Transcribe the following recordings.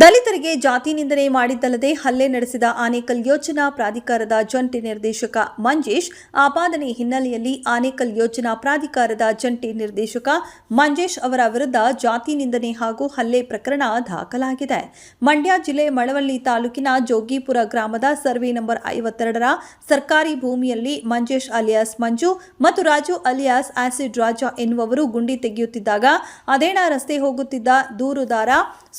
ದಲಿತರಿಗೆ ಜಾತಿ ನಿಂದನೆ ಮಾಡಿದ್ದಲ್ಲದೆ ಹಲ್ಲೆ ನಡೆಸಿದ ಆನೇಕಲ್ ಯೋಜನಾ ಪ್ರಾಧಿಕಾರದ ಜಂಟಿ ನಿರ್ದೇಶಕ ಮಂಜೇಶ್, ಆಪಾದನೆ ಹಿನ್ನೆಲೆಯಲ್ಲಿ ಆನೇಕಲ್ ಯೋಜನಾ ಪ್ರಾಧಿಕಾರದ ಜಂಟಿ ನಿರ್ದೇಶಕ ಮಂಜೇಶ್ ಅವರ ವಿರುದ್ಧ ಜಾತಿ ನಿಂದನೆ ಹಾಗೂ ಹಲ್ಲೆ ಪ್ರಕರಣ ದಾಖಲಾಗಿದೆ. ಮಂಡ್ಯ ಜಿಲ್ಲೆ ಮಳವಳ್ಳಿ ತಾಲೂಕಿನ ಜೋಗಿಪುರ ಗ್ರಾಮದ ಸರ್ವೆ ನಂಬರ್ ಐವತ್ತೆರಡರ ಸರ್ಕಾರಿ ಭೂಮಿಯಲ್ಲಿ ಮಂಜೇಶ್ ಅಲಿಯಾಸ್ ಮಂಜು ಮತ್ತು ರಾಜು ಅಲಿಯಾಸ್ ಆಸಿಡ್ ರಾಜ ಎನ್ನುವವರು ಗುಂಡಿ ತೆಗೆಯುತ್ತಿದ್ದಾಗ, ಅದೇಣ ರಸ್ತೆ ಹೋಗುತ್ತಿದ್ದ ದೂರುದಾರ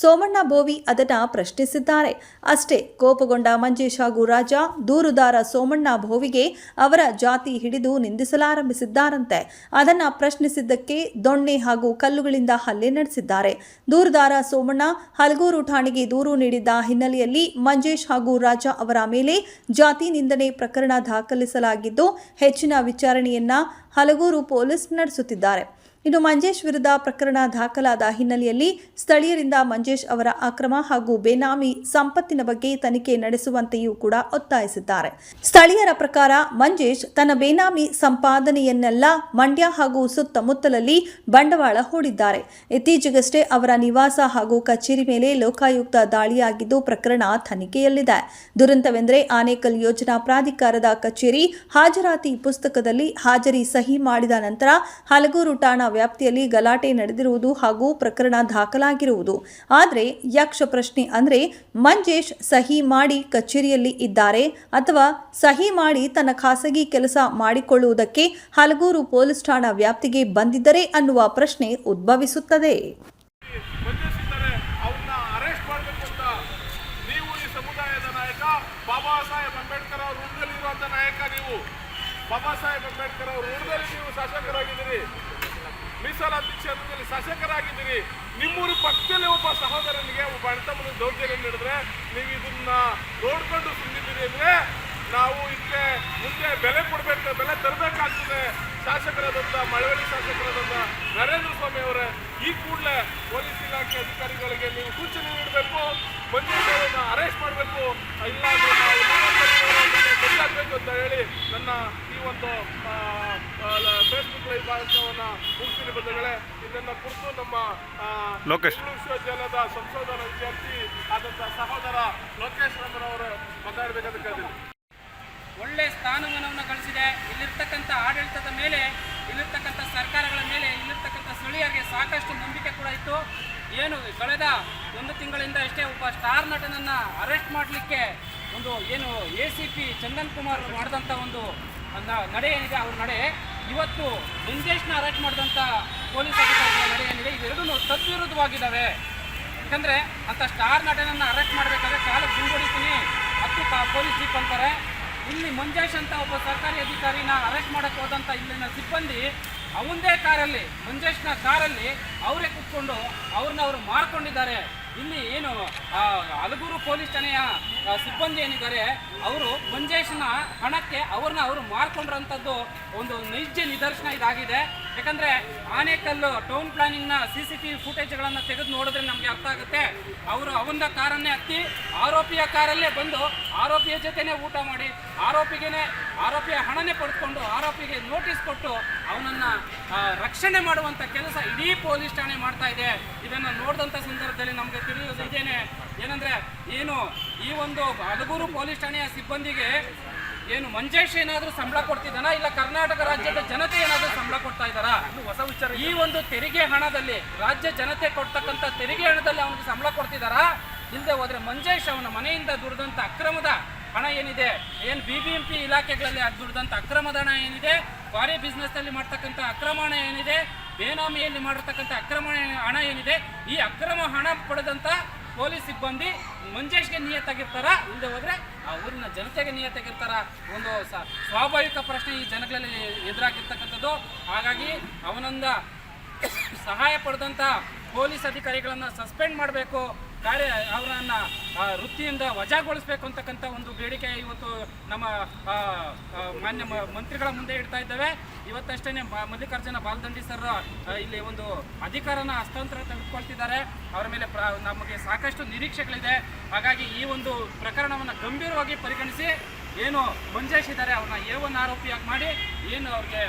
ಸೋಮಣ್ಣ ಬೋವಿ ಅದನ್ನ ಪ್ರಶ್ನಿಸಿದ್ದಾರೆ. ಅಷ್ಟೇ, ಕೋಪಗೊಂಡ ಮಂಜೇಶ್ ಹಾಗೂ ರಾಜ ದೂರುದಾರ ಸೋಮಣ್ಣ ಭೋವಿಗೆ ಅವರ ಜಾತಿ ಹಿಡಿದು ನಿಂದಿಸಲಾರಂಭಿಸಿದ್ದಾರಂತೆ. ಅದನ್ನು ಪ್ರಶ್ನಿಸಿದ್ದಕ್ಕೆ ದೊಣ್ಣೆ ಹಾಗೂ ಕಲ್ಲುಗಳಿಂದ ಹಲ್ಲೆ ನಡೆಸಿದ್ದಾರೆ. ದೂರುದಾರ ಸೋಮಣ್ಣ, ಹಲಗೂರು ಠಾಣೆಗೆ ದೂರು ನೀಡಿದ್ದ ಹಿನ್ನೆಲೆಯಲ್ಲಿ ಮಂಜೇಶ್ ಹಾಗೂ ರಾಜ ಅವರ ಮೇಲೆ ಜಾತಿ ನಿಂದನೆ ಪ್ರಕರಣ ದಾಖಲಿಸಲಾಗಿದ್ದು, ಹೆಚ್ಚಿನ ವಿಚಾರಣೆಯನ್ನ ಹಲಗೂರು ಪೊಲೀಸ್ ನಡೆಸುತ್ತಿದ್ದಾರೆ. ಇನ್ನು ಮಂಜೇಶ್ ವಿರುದ್ಧ ಪ್ರಕರಣ ದಾಖಲಾದ ಹಿನ್ನೆಲೆಯಲ್ಲಿ ಸ್ಥಳೀಯರಿಂದ ಮಂಜೇಶ್ ಅವರ ಅಕ್ರಮ ಹಾಗೂ ಬೇನಾಮಿ ಸಂಪತ್ತಿನ ಬಗ್ಗೆ ತನಿಖೆ ನಡೆಸುವಂತೆಯೂ ಕೂಡ ಒತ್ತಾಯಿಸಿದ್ದಾರೆ. ಸ್ಥಳೀಯರ ಪ್ರಕಾರ ಮಂಜೇಶ್ ತನ್ನ ಬೇನಾಮಿ ಸಂಪಾದನೆಯನ್ನೆಲ್ಲ ಮಂಡ್ಯ ಹಾಗೂ ಸುತ್ತಮುತ್ತಲಲ್ಲಿ ಬಂಡವಾಳ ಹೂಡಿದ್ದಾರೆ. ಇತ್ತೀಚೆಗಷ್ಟೇ ಅವರ ನಿವಾಸ ಹಾಗೂ ಕಚೇರಿ ಮೇಲೆ ಲೋಕಾಯುಕ್ತ ದಾಳಿಯಾಗಿದ್ದು ಪ್ರಕರಣ ತನಿಖೆಯಲ್ಲಿದೆ. ದುರಂತವೆಂದರೆ ಆನೇಕಲ್ ಯೋಜನಾ ಪ್ರಾಧಿಕಾರದ ಕಚೇರಿ ಹಾಜರಾತಿ ಪುಸ್ತಕದಲ್ಲಿ ಹಾಜರಿ ಸಹಿ ಮಾಡಿದ ನಂತರ ಹಲಗೂರು ಠಾಣಾ ವ್ಯಾಪ್ತಿಯಲ್ಲಿ ಗಲಾಟೆ ನಡೆದಿರುವುದು ಹಾಗೂ ಪ್ರಕರಣ ದಾಖಲಾಗಿರುವುದು. ಆದರೆ ಯಕ್ಷ ಪ್ರಶ್ನೆ ಅಂದ್ರೆ ಮಂಜೇಶ್ ಸಹಿ ಮಾಡಿ ಕಚೇರಿಯಲ್ಲಿ ಇದ್ದಾರೆ ಅಥವಾ ಸಹಿ ಮಾಡಿ ತನ್ನ ಖಾಸಗಿ ಕೆಲಸ ಮಾಡಿಕೊಳ್ಳುವುದಕ್ಕೆ ಹಲಗೂರು ಪೊಲೀಸ್ ಠಾಣಾ ವ್ಯಾಪ್ತಿಗೆ ಬಂದಿದ್ದರೆ ಅನ್ನುವ ಪ್ರಶ್ನೆ ಉದ್ಭವಿಸುತ್ತದೆ. ಬಾಬಾ ಸಾಹೇಬ್ ಅಂಬೇಡ್ಕರ್ ಅವ್ರ ಋಣದಲ್ಲಿ ನೀವು ಶಾಸಕರಾಗಿದ್ದೀರಿ. ಮೀಸಲಾತಿ ಕ್ಷೇತ್ರದಲ್ಲಿ ಶಾಸಕರಾಗಿದ್ದೀರಿ. ನಿಮ್ಮೂರು ಪಕ್ಕದಲ್ಲಿ ಒಬ್ಬ ಸಹೋದರನಿಗೆ ಒಬ್ಬ ಅಣ್ಣ ದೌರ್ಜನ್ಯ ನೀಡಿದ್ರೆ ನೀವು ಇದನ್ನ ನೋಡ್ಕೊಂಡು ಸುಮ್ಮನಿದ್ದೀರಿ ಅಂದ್ರೆ ನಾವು ಇದಕ್ಕೆ ಮುಂದೆ ಬೆಲೆ ಕೊಡಬೇಕು, ಬೆಲೆ ತರಬೇಕಾಗ್ತದೆ. ಶಾಸಕರಾದಂಥ ಮಳವಳ್ಳಿ ಶಾಸಕರಾದಂಥ ನರೇಂದ್ರ ಸ್ವಾಮಿ ಅವರೇ, ಈ ಕೂಡಲೇ ಪೊಲೀಸ್ ಇಲಾಖೆ ಅಧಿಕಾರಿಗಳಿಗೆ ನೀವು ಸೂಚನೆ ನೀಡಬೇಕು ಅವರನ್ನ ಅರೆಸ್ಟ್ ಮಾಡಬೇಕು. ಇಲ್ಲ ಹೇಳಿ ನನ್ನ ಈ ಒಂದು ಫೇಸ್ಬುಕ್ ಲೈವ್ ಭಾಷಣವನ್ನು ಮುಗಿಸಿದ ಬಂಧುಗಳೇ. ಇದನ್ನ ಕುರಿತು ನಮ್ಮ ಲೋಕೇಶ್. ವಿಶ್ವವಿದ್ಯಾಲಯದ ಸಂಶೋಧನಾ ವಿದ್ಯಾರ್ಥಿ ಆದಂಥ ಸಹೋದರ ಲೋಕೇಶ್ ರಂಗನವರು ಮಾತಾಡಬೇಕಂತ ಕೇಳಿದ್ದೀನಿ ಒಳ್ಳೆ ಸ್ಥಾನಮಾನವನ್ನು ಗಳಿಸಿದೆ. ಇಲ್ಲಿರ್ತಕ್ಕಂಥ ಆಡಳಿತದ ಮೇಲೆ ಇಲ್ಲಿರ್ತಕ್ಕಂಥ ಸರ್ಕಾರಗಳ ಮೇಲೆ ಇಲ್ಲಿರ್ತಕ್ಕಂಥ ಸ್ಥಳೀಯರಿಗೆ ಸಾಕಷ್ಟು ನಂಬಿಕೆ ಕೂಡ ಇತ್ತು. ಏನು ಕಳೆದ ಒಂದು ತಿಂಗಳಿಂದ ಅಷ್ಟೇ ಒಬ್ಬ ಸ್ಟಾರ್ ನಟನನ್ನು ಅರೆಸ್ಟ್ ಮಾಡಲಿಕ್ಕೆ ಒಂದು ಏನು A C P Chandan Kumar ಮಾಡಿದಂಥ ಒಂದು ನಡೆ ಏನಿದೆ, ಅವ್ರ ನಡೆ. ಇವತ್ತು ಮಂಜೇಶ್ನ ಅರೆಸ್ಟ್ ಮಾಡಿದಂಥ ಪೊಲೀಸ್ ಅಧಿಕಾರಿಗಳ ನಡೆ ಏನಿದೆ ಇವೆರಡೂ ತದ್ವಿರುದ್ಧವಾಗಿದ್ದಾವೆ. ಯಾಕಂದರೆ ಅಂಥ ಸ್ಟಾರ್ ನಟನನ್ನು ಅರೆಸ್ಟ್ ಮಾಡಬೇಕಾದ್ರೆ ಕಾಲಕ್ಕೆ ಗುಂಡೊಡಿತೀನಿ, ಹತ್ತು ಕಾ- ಪೊಲೀಸ್ ಜೀಪ್ ಅಂತಾರೆ. ಇಲ್ಲಿ ಮಂಜೇಶ್ ಅಂತ ಒಬ್ಬ ಸರ್ಕಾರಿ ಅಧಿಕಾರಿನ ಅರೆಸ್ಟ್ ಮಾಡೋಕ್ಕೆ ಹೋದಂಥ ಇಲ್ಲಿನ ಸಿಬ್ಬಂದಿ, ಅವಂದೇ ಕಾರಲ್ಲಿ, ಮಂಜೇಶ್ನ ಕಾರಲ್ಲಿ ಅವರೇ ಕುತ್ಕೊಂಡು ಅವ್ರನ್ನ ಅವರು ಮಾಡ್ಕೊಂಡಿದ್ದಾರೆ ಇಲ್ಲಿ ಏನು ಹಲಗೂರು ಪೊಲೀಸ್ ಠಾಣೆಯ ಸಿಬ್ಬಂದಿ ಏನಿದ್ದಾರೆ, ಅವರು ಮಂಜೇಶನ ಹಣಕ್ಕೆ ಅವ್ರನ್ನ ಅವರು ಮಾರ್ಕೊಂಡ್ರಂಥದ್ದು ಒಂದು ನೈಜ ನಿದರ್ಶನ ಇದಾಗಿದೆ. ಯಾಕಂದ್ರೆ ಆನೇಕಲ್ಲು ಟೌನ್ ಪ್ಲಾನಿಂಗ್ನ ಸಿ ಸಿ ಟಿ ಫುಟೇಜ್ಗಳನ್ನು ತೆಗೆದು ನೋಡಿದ್ರೆ ನಮಗೆ ಅರ್ಥ ಆಗುತ್ತೆ. ಅವರು ಅವನ ಕಾರನ್ನೇ ಹತ್ತಿ ಆರೋಪಿಯ ಕಾರಲ್ಲೇ ಬಂದು ಆರೋಪಿಯ ಜೊತೆನೇ ಊಟ ಮಾಡಿ, ಆರೋಪಿಗೆನೆ, ಆರೋಪಿಯ ಹಣನೇ ಪಡೆದುಕೊಂಡು ಆರೋಪಿಗೆ ನೋಟಿಸ್ ಕೊಟ್ಟು ಅವನನ್ನ ರಕ್ಷಣೆ ಮಾಡುವಂತ ಕೆಲಸ ಇಡೀ ಪೊಲೀಸ್ ಠಾಣೆ ಮಾಡ್ತಾ ಇದೆ. ಇದನ್ನು ನೋಡಿದಂಥ ಸಂದರ್ಭದಲ್ಲಿ ನಮಗೆ ತಿಳಿಯೋದು ಇದೇನೆ. ಏನಂದರೆ ಏನು ಈ ಒಂದು ಹಲಗೂರು ಪೊಲೀಸ್ ಠಾಣೆಯ ಸಿಬ್ಬಂದಿಗೆ ಏನು ಮಂಜೇಶ್ ಏನಾದರೂ ಸಂಬಳ ಕೊಡ್ತಿದ್ದಾನ? ಇಲ್ಲ ಕರ್ನಾಟಕ ರಾಜ್ಯದ ಜನತೆ ಏನಾದರೂ ಸಂಬಳ ಕೊಡ್ತಾ ಇದ್ದಾರಾ? ಹೊಸ ವಿಚಾರ ಈ ಒಂದು ತೆರಿಗೆ ಹಣದಲ್ಲಿ ರಾಜ್ಯ ಜನತೆ ಕೊಡ್ತಕ್ಕಂಥ ತೆರಿಗೆ ಹಣದಲ್ಲಿ ಅವನಿಗೆ ಸಂಬಳ ಕೊಡ್ತಿದ್ದಾರಾ? ಇಲ್ಲದೆ ಹೋದರೆ ಮಂಜೇಶ್ ಅವನ ಮನೆಯಿಂದ ದುಡಿದಂಥ ಅಕ್ರಮದ ಹಣ ಏನಿದೆ? ಏನು ಬಿ ಬಿ ಎಂ ಪಿ ಇಲಾಖೆಗಳಲ್ಲಿ ಅದು ದುಡಿದಂಥ ಅಕ್ರಮದ ಹಣ ಏನಿದೆ? ಕ್ವಾರಿ ಬಿಸ್ನೆಸ್ನಲ್ಲಿ ಮಾಡ್ತಕ್ಕಂಥ ಅಕ್ರಮ ಹಣ ಏನಿದೆ? ಬೇನಾಮಿಯಲ್ಲಿ ಮಾಡಿರ್ತಕ್ಕಂಥ ಅಕ್ರಮ ಹಣ ಏನಿದೆ, ಈ ಅಕ್ರಮ ಹಣ ಪಡೆದಂಥ ಪೊಲೀಸ್ ಸಿಬ್ಬಂದಿ ಮಂಜೇಶ್ಗೆ ನಿಯತ್ತಾಗಿರ್ತಾರ? ಇಲ್ಲದೆ ಹೋದರೆ ಆ ಊರಿನ ಜನತೆಗೆ ನಿಯತ್ತಾಗಿರ್ತಾರ? ಒಂದು ಸ್ವಾಭಾವಿಕ ಪ್ರಶ್ನೆ ಈ ಜನಗಳಲ್ಲಿ ಎದುರಾಗಿರ್ತಕ್ಕಂಥದ್ದು. ಹಾಗಾಗಿ ಅವನಂದ ಸಹಾಯ ಪಡೆದಂಥ ಪೊಲೀಸ್ ಅಧಿಕಾರಿಗಳನ್ನು ಸಸ್ಪೆಂಡ್ ಮಾಡಬೇಕು. ಕಾರ್ಯ ಅವರನ್ನ ವೃತ್ತಿಯಿಂದ ವಜಾಗೊಳಿಸಬೇಕು ಅಂತಕ್ಕಂಥ ಒಂದು ಬೇಡಿಕೆ ಇವತ್ತು ನಮ್ಮ ಮಾನ್ಯ ಮಂತ್ರಿಗಳ ಮುಂದೆ ಇಡ್ತಾ ಇದ್ದೇವೆ. ಇವತ್ತಷ್ಟೇ ಮಲ್ಲಿಕಾರ್ಜುನ ಬಾಲದಂಡಿ ಸರ್ ಇಲ್ಲಿ ಒಂದು ಅಧಿಕಾರನ ಹಸ್ತಾಂತರ ತೆಗೆದುಕೊಳ್ತಿದ್ದಾರೆ. ಅವರ ಮೇಲೆ ನಮಗೆ ಸಾಕಷ್ಟು ನಿರೀಕ್ಷೆಗಳಿದೆ. ಹಾಗಾಗಿ ಈ ಒಂದು ಪ್ರಕರಣವನ್ನು ಗಂಭೀರವಾಗಿ ಪರಿಗಣಿಸಿ ಏನು ಮಂಜೇಶ್ ಇದ್ದಾರೆ, ಅವ್ರನ್ನ ಎ ಒನ್ ಆರೋಪಿಯಾಗಿ ಮಾಡಿ ಏನು ಅವ್ರಿಗೆ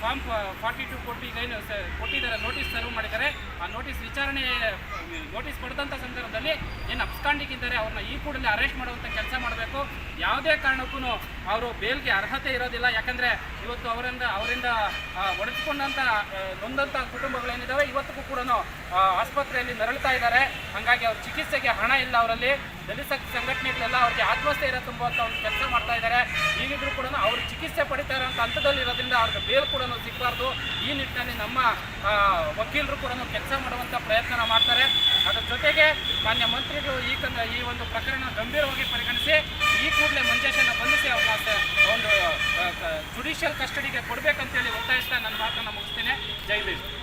ಫಾರ್ಮ್ ಫಾರ್ಟಿ ಟು ಕೊಟ್ಟು ಏನು ಕೊಟ್ಟಿದ್ದಾರೆ ನೋಟಿಸ್ ಸರ್ವ್ ಮಾಡಿದ್ದಾರೆ. ಆ ನೋಟಿಸ್ ವಿಚಾರಣೆ ನೋಟಿಸ್ ಕೊಡದಂಥ ಸಂದರ್ಭದಲ್ಲಿ ಏನು ಅಪ್ಸ್ಕಾಂಡಿಗಿದ್ದಾರೆ ಅವ್ರನ್ನ ಈ ಕೂಡಲೇ ಅರೆಸ್ಟ್ ಮಾಡುವಂಥ ಕೆಲಸ ಮಾಡಬೇಕು. ಯಾವುದೇ ಕಾರಣಕ್ಕೂ ಅವರು ಬೇಲ್ಗೆ ಅರ್ಹತೆ ಇರೋದಿಲ್ಲ. ಯಾಕಂದರೆ ಇವತ್ತು ಅವರಿಂದ ಅವರಿಂದ ಒಡೆದುಕೊಂಡಂಥ ನೊಂದಂಥ ಕುಟುಂಬಗಳೇನಿದ್ದಾವೆ ಇವತ್ತಿಗೂ ಕೂಡ ಆಸ್ಪತ್ರೆಯಲ್ಲಿ ನರಳ್ತಾ ಇದ್ದಾರೆ. ಹಾಗಾಗಿ ಅವ್ರ ಚಿಕಿತ್ಸೆಗೆ ಹಣ ಇಲ್ಲ ಅವರಲ್ಲಿ. ದಲಿತ ಸಂಘಟನೆಗಳೆಲ್ಲ ಅವ್ರಿಗೆ ಆತ್ಮಸ್ಥೈರ್ಯ ತುಂಬುವಂಥ ಒಂದು ಕೆಲಸ ಮಾಡ್ತಾ ಇದ್ದಾರೆ. ಈಗಿದ್ರು ಕೂಡ ಅವರು ಚಿಕಿತ್ಸೆ ಪಡಿತಾ ಇರೋಂಥ ಹಂತದಲ್ಲಿರೋದ್ರಿಂದ ಅವ್ರಿಗೆ ಬೇಲ್ ಕೂಡ ಸಿಗಬಾರ್ದು. ಈ ನಿಟ್ಟಿನಲ್ಲಿ ನಮ್ಮ ವಕೀಲರು ಕೂಡ ಕೆಲಸ ಮಾಡುವಂಥ ಪ್ರಯತ್ನ ಮಾಡ್ತಾರೆ. ಅದರ ಜೊತೆಗೆ ಮಾನ್ಯ ಮಂತ್ರಿಗಳು ಈ ಈ ಒಂದು ಪ್ರಕರಣ ಗಂಭೀರವಾಗಿ ಪರಿಗಣಿಸಿ, ಈ ಕೂಡಲೇ ಮಂಜೇಶನ ಬಂಧಿಸಿ ಅವ್ರನ್ನ ಸ- ಒಂದು ಜುಡಿಷಿಯಲ್ ಕಸ್ಟಡಿಗೆ ಕೊಡಬೇಕಂತೇಳಿ ಒತ್ತಾಯಿಸ್ತಾ ನನ್ನ ಮಾತನ್ನು ಮುಗಿಸ್ತೀನಿ. ಜೈ ಭೀಮ್.